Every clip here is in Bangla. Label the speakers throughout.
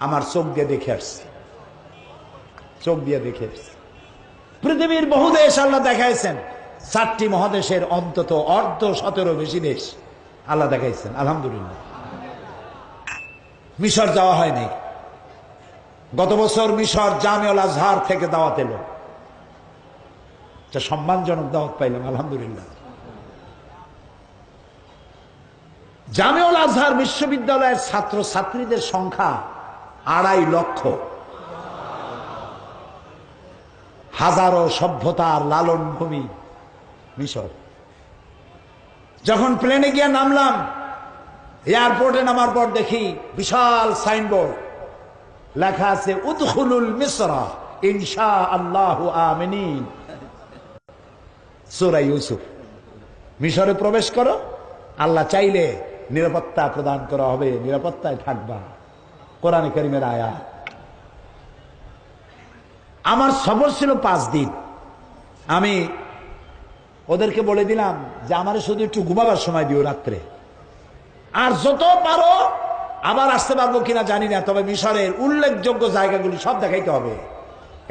Speaker 1: আমার চোখ দিয়ে দেখে আসছি। চোখ দিয়ে দেখে আসছি। পৃথিবীর বহু দেশ আল্লাহ দেখাইছেন। চারটি মহাদেশের অন্তত অর্ধ সতেরো বেশি দেশ আল্লাহ দেখাইছেন। আলহামদুলিল্লাহ। মিশর যাওয়া হয়নি। গত বছর মিশর জামিউল আজহার থেকে দাওয়াত এলো। সম্মানজনক দাওয়াত পাইলাম, আলহামদুলিল্লাহ। জামিউল আজহার বিশ্ববিদ্যালয়ের ছাত্র ছাত্রীদের সংখ্যা আড়াই লক্ষ। হাজারো সভ্যতার লালন ভূমি মিশর। যখন প্লেনে গিয়ে নামলাম, এয়ারপোর্টে নামার পর দেখি বিশাল সাইনবোর্ড। লেখা আছে, উদখুলুল মিসরা ইনশা আল্লাহ আমিনিন। সুরা ইউসুফ। মিশরে প্রবেশ করো, আল্লাহ চাইলে নিরাপত্তা প্রদান করা হবে, নিরাপত্তায় থাকবা। কোরআন করিমের আয়া আমার সফর ছিল পাঁচ দিন। আমি ওদেরকে বলে দিলাম যে আমার শুধু একটু ঘুমাবার সময় দিও রাত্রে। আর যত পারো আবার আসতে পারব কিনা জানি না, তবে মিশরের উল্লেখযোগ্য জায়গাগুলি সব দেখাইতে হবে।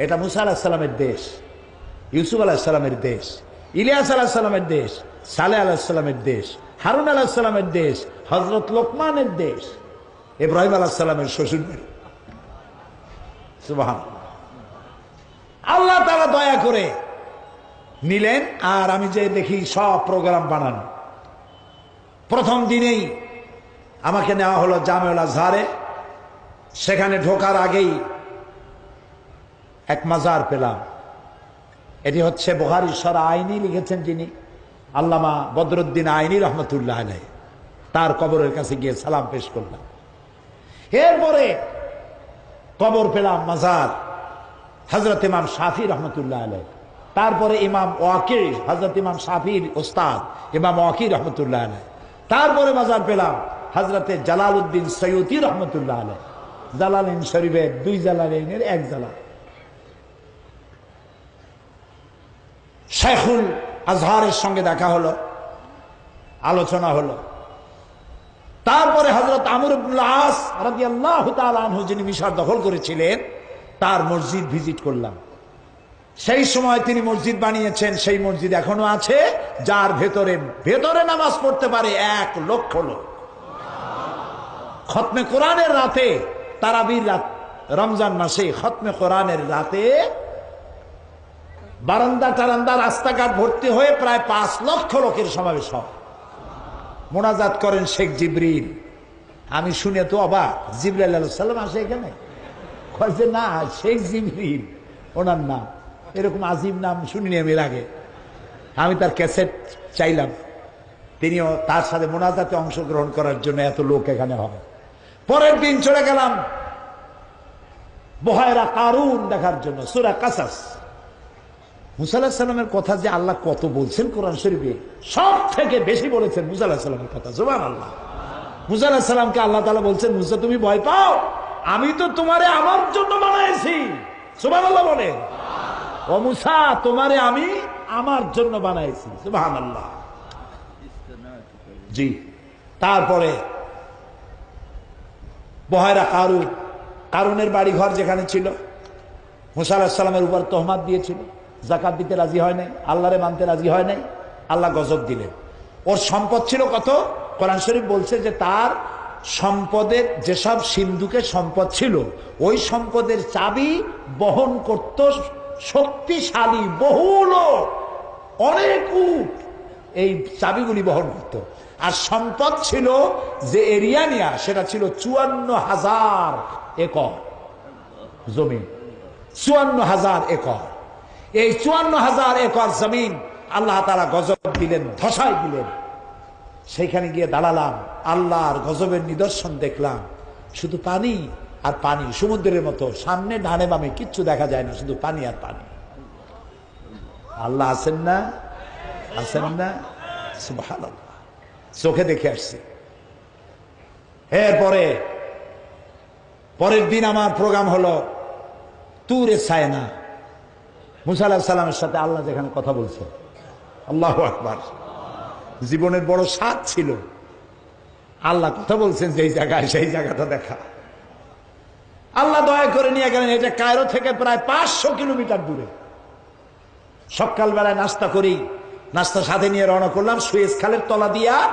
Speaker 1: এটা মুসা আলাহিসাল্লামের দেশ, ইউসুফ আলাহিসাল্লামের দেশ, ইলিয়াস আলাহিসাল্লামের দেশ, সালে আলাহিসাল্লামের দেশ, হারুন আলাহিসাল্লামের দেশ হজরত লোকমানের দেশ। ইব্রাহিম আলাহিসাল্লামের শ্বশুর আল্লাহ তারা দয়া করে নিলেন, আর আমি যে দেখি সব প্রোগ্রাম বানান। প্রথম দিনেই আমাকে নেওয়া হলো জামেউল আজহারে। সেখানে ঢোকার আগেই এক মাজার পেলাম। এটি হচ্ছে বোহারি সরা আইনি লিখেছেন যিনি, আল্লামা বদরুদ্দিন আইনি রহমতুল্লাহ আলাই তার কবরের কাছে গিয়ে সালাম পেশ করলাম। এরপরে কবর পেলাম মাজার হজরত ইমাম শাফি রহমতুল্লাহ আলাই তারপরে ইমাম ওয়াকির হজরত ইমাম শাফির ওস্তাদ, ইমাম ওয়াকির রহমতুল্লাহ আলাই তারপরে মাজার পেলাম হজরতে জালাল উদ্দিন সৈয়দি রহমতুল্লাহ আলাই জালালিন শরীফের দুই জালালিনের এক জালাল শেখুল আজহারের সঙ্গে দেখা হলো, আলোচনা হলো। তারপরে হজরত যিনি মিশর দখল করেছিলেন, তার মসজিদ ভিজিট করলাম। সেই সময় তিনি মসজিদ বানিয়েছেন, সেই মসজিদ এখনও আছে, যার ভেতরে ভেতরে নামাজ পড়তে পারে এক লক্ষ লোক। খতমে কোরআনের রাতে, তারাবির রাত, রমজান মাসে খতমে কোরআনের রাতে বারান্দা টারান্দা রাস্তাঘাট ভর্তি হয়ে প্রায় পাঁচ লক্ষ লোকের সমাবেশ হয়। মোনাজাত করেন শেখ জিবরিন আমি শুনে তো অবাক জিবরাল সাল্লাম আসে এখানে? কয় যে না, শেখ জিবরিন ওনার নাম। এরকম আজিম নাম শুনিনি আমি এর আগে। আমি তার ক্যাসেট চাইলাম। তিনিও তার সাথে মোনাজাতে অংশগ্রহণ করার জন্য এত লোক এখানে হবে। পরের দিন চলে গেলাম। বহায়রা কারুন দেখার জন্য, সুরা কাসাস। মুসাল্লাহামের কথা যে আল্লাহ কত বলছেন কোরআন শরীফে সব থেকে বেশি বলেছেন মুসাল্লাহামের কথা। জোবান আল্লাহ মুসাল্লাহামকে আল্লাহ তালা বলছেন, মুসা, তুমি ভয় পাও? আমি তো তোমারে আমার জন্য বানাইছি। সুবান আল্লাহ বলে ও মুসা, তোমারে আমি আমার জন্য বানাইছি। সুবাহ আল্লাহ জি। তারপরে, বহায়রা কারুন, কারুনের বাড়ি ঘর যেখানে ছিল, মুসা আলাহিসাল্লামের উপর তহমাত দিয়েছিল। জাকাত দিতে রাজি হয় নাই, আল্লাহরে মানতে রাজি হয় নাই, আল্লাহ গজব দিলেন। ওর সম্পদ ছিল কত? কোরআন শরীফ বলছে যে তার সম্পদের যেসব সিন্ধুকে সম্পদ ছিল, ওই সম্পদের চাবি বহন করত শক্তিশালী বহু লোক, অনেক উট, এই চাবিগুলি বহন করত। আর সম্পদ ছিল যে এরিয়া নিয়া, সেটা ছিল চুয়ান্ন হাজার একর জমি, চুয়ান্ন হাজার একর। এই চুয়ান্ন হাজার একর জমিন আল্লাহ তারা গজব দিলেন ধসাই দিলেন। সেইখানে গিয়ে দাঁড়ালাম, আল্লাহর গজবের নিদর্শন দেখলাম। শুধু পানি আর পানি, সমুদ্রের মতো। সামনে ডানে বামে কিচ্ছু দেখা যায় না, শুধু পানি আর পানি। আল্লাহ আছেন না? আছেন না। চোখে দেখে আসছি। এরপরে, পরের দিন আমার প্রোগ্রাম হলো, তুরে সায়না মুসা আলাহ সাল্লামের সাথে আল্লাহ যেখানে কথা বলছে। আল্লাহ আকবার। জীবনের বড় স্বাদ ছিল। আল্লাহ কথা বলছেন, যেই জায়গায়, সেই জায়গাটা দেখা। আল্লাহ দয়া করে নিয়ে গেলেন, এটা কায়রো থেকে প্রায় পাঁচশো কিলোমিটার দূরে। সকালবেলায় নাস্তা করি, নাস্তা সাথে নিয়ে রওনা করলাম, সুয়েজ খালের তলা দিয়া।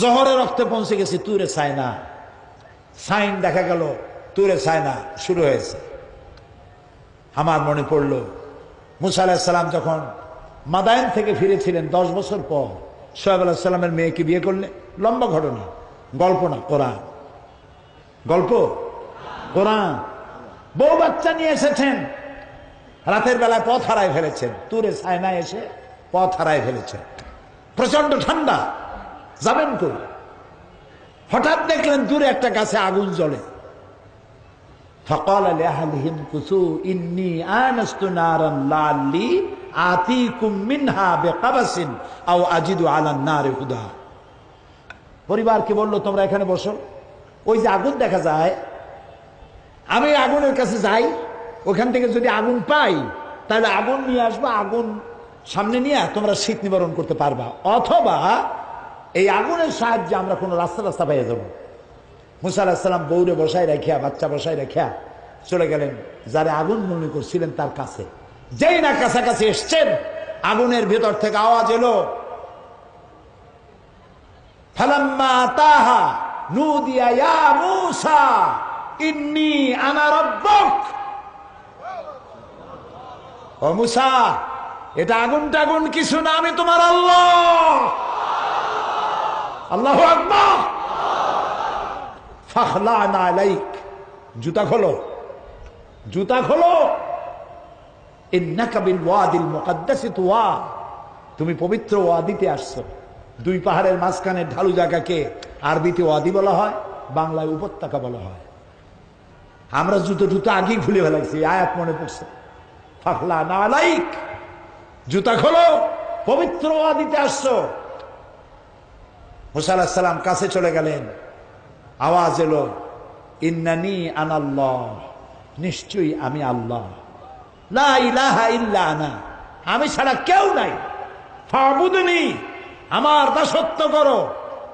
Speaker 1: জহরে রক্তে পৌঁছে গেছি, তুরে সাইনা সাইন দেখা গেল, তুরে সাইনা শুরু হয়েছে। আমার মনে পড়ল, মুসা আলাহিসাল্লাম যখন মাদায়ন থেকে ফিরেছিলেন দশ বছর পর, সোহেব আলাহিসাল্লামের মেয়েকে বিয়ে করলে, লম্বা ঘটনা, গল্প না, কোরআন। গল্প? কোরআন। বউ বাচ্চা নিয়ে এসেছেন, রাতের বেলায় পথ হারায় ফেলেছেন, তুরে সায়না এসে পথ হারায় ফেলেছেন। প্রচণ্ড ঠান্ডা, যাবেন কই? হঠাৎ দেখলেন দূরে একটা গাছে আগুন জ্বলে। فقال لأهلهم كثوا إني آنست نارا لعلي آتيكم منها بقبس أو أجد على النار هدى পরিবারকে বললো তোমরা এখানে বসো ওই যে আগুন দেখা যায় আমি আগুনের কাছে যাই ওখান থেকে যদি আগুন পাই তাহলে আগুন নিয়ে আসবো আগুন সামনে নিয়ে তোমরা শীত নিবারণ করতে পারবা অথবা এই আগুনের সাহায্যে আমরা কোনো রাস্তা রাস্তা পাইয়ে যাবো মুসা আলাহিসাল্লাম বৌরে বসায় রেখিয়া, বাচ্চা বসায় রেখিয়া চলে গেলেন। যারা আগুন মনে করছিলেন তার কাছে। যেই না কাছাকাছি এসছেন, আগুনের ভেতর থেকে আওয়াজ এলো। ফালাম্মা তাহা নুদিয়া ইয়া ইন্নি আনা রব্বক। মুসা, এটা আগুন টাগুন কিছু না, আমি তোমার আল্লাহ। আল্লাহ আকবার। আলাইক। জুতা খোলো। জুতা খোলো। তুমি পবিত্র ওয়াদিতে আসছো। দুই পাহাড়ের মাঝখানে ঢালু জায়গাকে আরবিতে ওয়াদি বলা হয়, বাংলায় উপত্যকা বলা হয়। আমরা জুতো জুতো আগেই খুলে ফেলাইছি আয়াত মনে পড়ছে। ফাখলা না আলাইক। জুতা খোলো। পবিত্র ওয়াদিতে আসছো। মুসা সালাম কাছে চলে গেলেন। আওয়াজ এলো, ইন্নানি আনাল্লাহ নিশ্চয়ই আমি আল্লাহ। লা ইলাহা ইল্লা আনা, আমি ছাড়া কেউ নাই। ফাবুদনি, আমার দাসত্ব করো।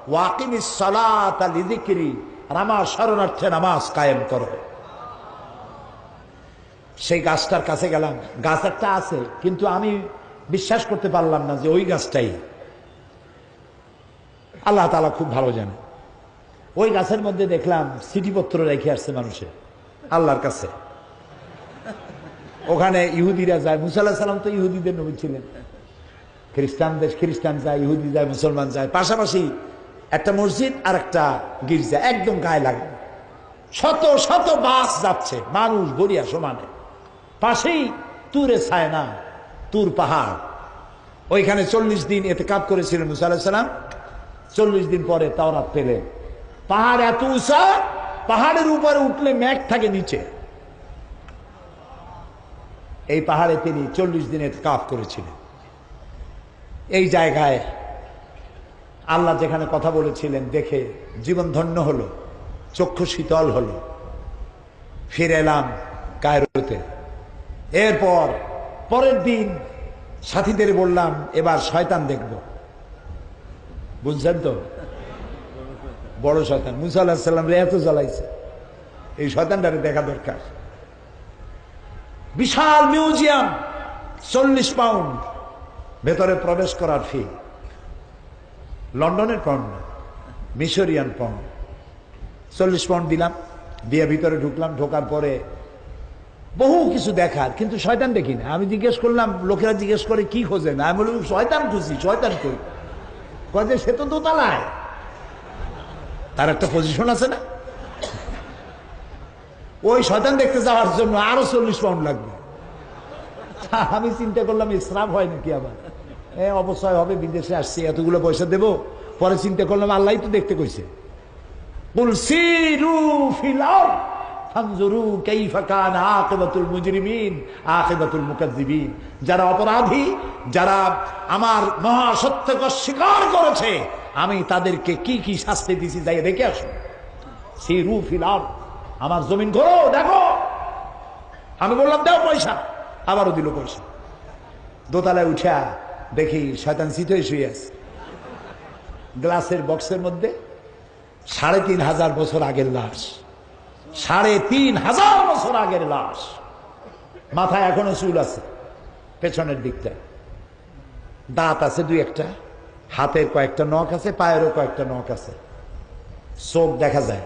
Speaker 1: ওয়াকিমি সালাত লিদিকিরি আর আমার শরণার্থে নামাজ কায়েম করো। সেই গাছটার কাছে গেলাম। গাছ একটা আছে, কিন্তু আমি বিশ্বাস করতে পারলাম না যে ওই গাছটাই। আল্লাহ তালা খুব ভালো জানে। ওই গাছের মধ্যে দেখলাম চিঠিপত্র রেখে আসছে মানুষের। আল্লাহর কাছে। ওখানে ইহুদিরা যায়। মুসাল্লাহ সাল্লাম তো ইহুদিদের নবী ছিলেন। খ্রিস্টান দেশ খ্রিস্টান যায়, ইহুদি যায়, মুসলমান যায়। পাশাপাশি একটা মসজিদ আর একটা গির্জা, একদম গায়ে লাগে শত শত বাস যাচ্ছে। মানুষ গড়িয়া সমানে। পাশেই তুরে ছায় না তুর পাহাড়। ওইখানে চল্লিশ দিন এতে কাপ করেছিলেন মুসা আলাহিসাল্লাম চল্লিশ দিন পরে তাওরাত পেলেন। পাহাড় এত উঁচা, পাহাড়ের উপরে উঠলে মেঘ থাকে নিচে। এই পাহাড়ে তিনি চল্লিশ দিনের কাপ করেছিলেন। এই জায়গায় আল্লাহ যেখানে কথা বলেছিলেন, দেখে জীবন ধন্য হলো, চক্ষু শীতল হলো। ফিরে এলাম কায়রোতে। এরপর পরের দিন সাথীদের বললাম, এবার শয়তান দেখব। বুঝছেন তো? বড় শয়তান। মুসা আল্লাহ সাল্লাম রে এত জ্বালাইছে। এই শয়তানটারে দেখা দরকার। বিশাল মিউজিয়াম, চল্লিশ পাউন্ড। ভেতরে প্রবেশ করার ফি লন্ডনের পাউন্ড না, মিশরিয়ান পাউন্ড চল্লিশ পাউন্ড দিলাম, দিয়ে ভিতরে ঢুকলাম, ঢোকার পরে বহু কিছু দেখার, কিন্তু শয়তান দেখি না। আমি জিজ্ঞেস করলাম, লোকেরা জিজ্ঞেস করে, কি খোঁজে না আমি বলি শয়তান খুঁজি, শয়তান কই? কয় সে তো দোতলায়। তার একটা পজিশন আছে না? ওই শয়তান দেখতে যাওয়ার জন্য আরও চল্লিশ পাউন্ড লাগবে। আমি চিন্তা করলাম ইসরাফ হয় নাকি আবার? হ্যাঁ অবশ্যই হবে, বিদেশে আসছি, এতগুলো পয়সা দেব। পরে চিন্তা করলাম আল্লাহ তো দেখতে কইছে। বলছি রু যারা অপরাধী, যারা আমার মহাসত্যকে স্বীকার করেছে, আমি তাদেরকে কি কি শাস্তি দিছি যাই দেখে আসুন। সিরু ফিল আরদ, আমার জমিন ঘোরো, দেখো। আমি বললাম, দাও পয়সা। আবারও দিল পয়সা। দোতলায় উঠা দেখি শয়তান শীতই শুয়ে আছে। গ্লাসের বক্সের মধ্যে সাড়ে তিন হাজার বছর আগের লাশ। সাড়ে তিন হাজার বছর আগের লাশ। মাথায় এখনও চুল আছে, পেছনের দিকটা। দাঁত আছে দুই একটা, হাতের কয়েকটা নখ আছে, পায়েরও কয়েকটা নখ আছে। চোখ দেখা যায়।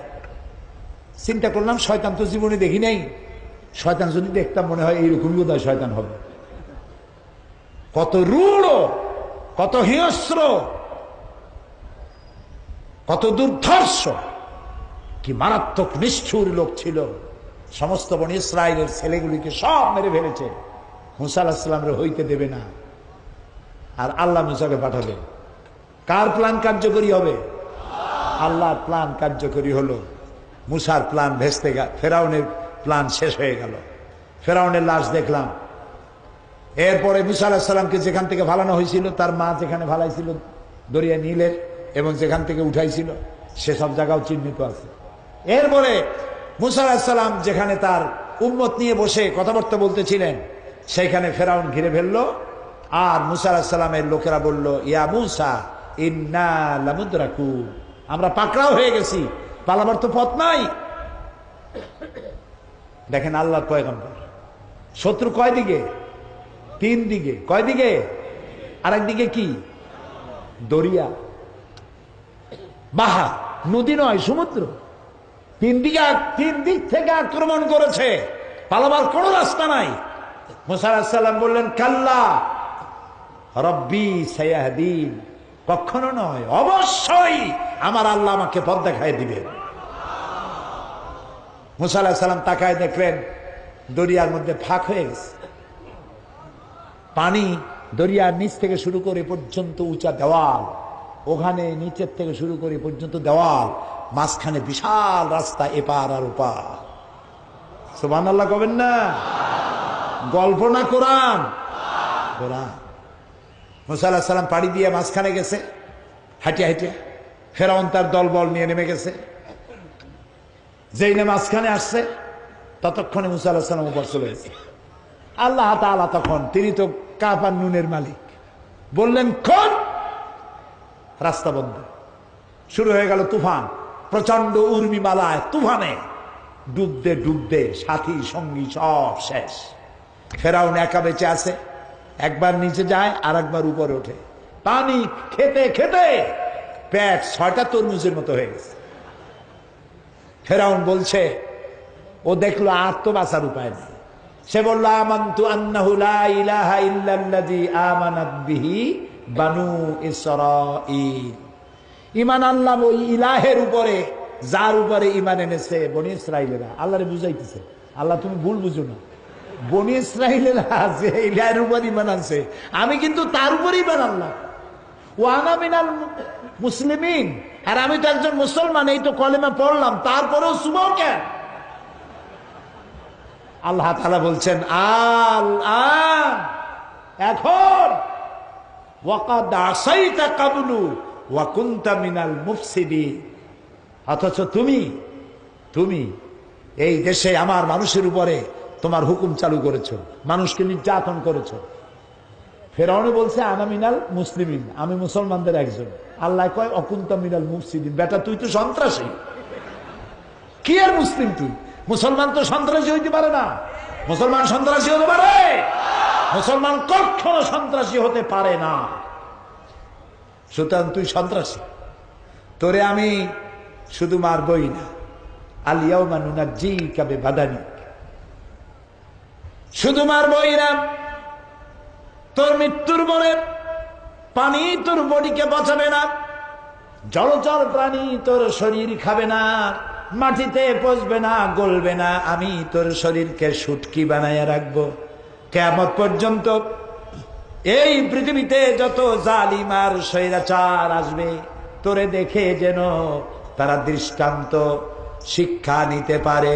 Speaker 1: চিন্তা করলাম, শয়তান তো জীবনে দেখি নাই। শয়তান যদি দেখতাম, মনে হয় এইরকমই বোধহয় শয়তান হবে। কত রূঢ়, কত হিংস্র, কত দুর্ধর্ষ। কি মারাত্মক নিষ্ঠুর লোক ছিল। সমস্ত বন ইসরায়েলের ছেলেগুলিকে সব মেরে ফেলেছে। মুসা আলাহিসাল্লামরে হইতে দেবে না। আর আল্লাহ মুসাকে পাঠাবে। কার প্ল্যান কার্যকরী হবে? আল্লাহর প্ল্যান কার্যকরী হলো। মুসার প্ল্যান ভেস্তে গেল, ফেরাউনের প্ল্যান শেষ হয়ে গেল। ফেরাউনের লাশ দেখলাম। এরপরে মুসা আলাহিসাল্লামকে যেখান থেকে ভালানো হয়েছিল, তার মা যেখানে ভালাইছিল দরিয়া নীলের, এবং যেখান থেকে উঠাইছিল সেসব জায়গাও চিহ্নিত আছে। এরপরে মুসা যেখানে তার উম্মত নিয়ে বসে কথাবার্তা বলতেছিলেন সেইখানে ফেরাউন ঘিরে ফেলল আর মুসা লোকেরা বলল, ইয়া মুসা, ইন্না লামুদ্রাকু। আমরা পাকড়াও হয়ে গেছি, পালাবার তো পথ নাই। দেখেন আল্লাহ পয়গম্বর, শত্রু কয় দিকে? তিন দিকে। কয় দিকে? আর একদিকে কি? দরিয়া, বাহা, নদী নয়, সমুদ্র। তিন দিকে তিন দিক থেকে আক্রমণ করেছে। পালাবার কোন রাস্তা নাই। মুসারাম বললেন, কাল্লা, রব্বি সায়াহদিন। কখনো নয়, অবশ্যই আমার আল্লাহ আমাকে পথ দেখায় দিবেন মুসা আলাহিসাল্লাম তাকায় দেখলেন, দরিয়ার মধ্যে ফাঁক হয়ে গেছে। পানি দরিয়ার নিচ থেকে শুরু করে পর্যন্ত উঁচা দেওয়াল, ওখানে নিচের থেকে শুরু করে পর্যন্ত দেওয়াল মাঝখানে বিশাল রাস্তা এপার আর ওপার। সোবান আল্লাহ কবেন না? গল্প না কোরআন? কোরআন। মুসা আল্লাহ সাল্লাম পাড়ি দিয়ে মাঝখানে গেছে। হাঁটিয়া হাঁটিয়া ফেরাউন তার দল বল নিয়ে নেমে গেছে। যেই না মাঝখানে আসছে, ততক্ষণে মুসা আল্লাহ সাল্লাম উপর চলে গেছে। আল্লাহ তাআলা তখন, তিনি তো কাপার নুনের মালিক। বললেন কোন রাস্তা বন্ধ। শুরু হয়ে গেল তুফান। প্রচণ্ড উর্মিমালায় তুফানে। ডুবতে ডুবতে সাথী সঙ্গী সব শেষ। ফেরাউন একা বেঁচে আছে। একবার নিচে যায় আর একবার উপরে ওঠে। পানি খেতে খেতে প্যাট ছয়টা তরমুজের মতো হয়ে গেছে। ফেরাউন বলছে, ও দেখল আর তো বাঁচার উপায় নেই। সে বলল, আমান্তু আন্নাহু লা ইলাহা ঈমান আনলাম ওই ইলাহের উপরে, যার উপরে ইমান এনেছে বনি ইসরাইলেরা। আল্লাহরে বুঝাইতেছে, আল্লাহ তুমি ভুল বুঝো না। বনি ইসরাইলেরা যে ইলাহের উপর ইমান আনছে, আমি কিন্তু তার উপরে ইমান আনলাম। ও আনামিনাল মুসলিমিন, আর আমি তো একজন মুসলমান, এই তো কলেমা পড়লাম, তারপরেও সুবাও কেন? আল্লাহ তালা বলছেন, আল এখন। ওয়াকাদ আসাইতা কাবলু মিনাল অথচ তুমি তুমি এই দেশে আমার মানুষের উপরে তোমার হুকুম চালু করেছ, মানুষকে নির্যাতন করেছ। ফেরাউনে বলছে, আনা মিনাল মুসলিমিন, আমি মুসলমানদের একজন। আল্লাহ কয়, অকুন্ত মিনাল মুফসিদিন। বেটা, তুই তো সন্ত্রাসী। কি আর মুসলিম তুই? মুসলমান তো সন্ত্রাসী হইতে পারে না। মুসলমান সন্ত্রাসী হতে পারে? মুসলমান কখনো সন্ত্রাসী হতে পারে না। সুতরাং তুই সন্ত্রাসী। তোরে আমি শুধু মারবই না। আলিয়াও মানুনা জি কাবে বাদানি শুধু মারবই না, তোর মৃত্যুর পরে পানি তোর বডিকে বাঁচাবে না, জলচর প্রাণী তোর শরীর খাবে না, মাটিতে পচবে না, গলবে না, আমি তোর শরীরকে সুটকি বানাইয়া রাখব। কেমত পর্যন্ত এই পৃথিবীতে যত জালিমার স্বৈরাচার আসবে, তোরে দেখে যেন তারা দৃষ্টান্ত শিক্ষা নিতে পারে।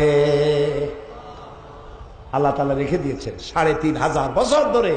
Speaker 1: আল্লাহ তালা রেখে দিয়েছেন সাড়ে তিন হাজার বছর ধরে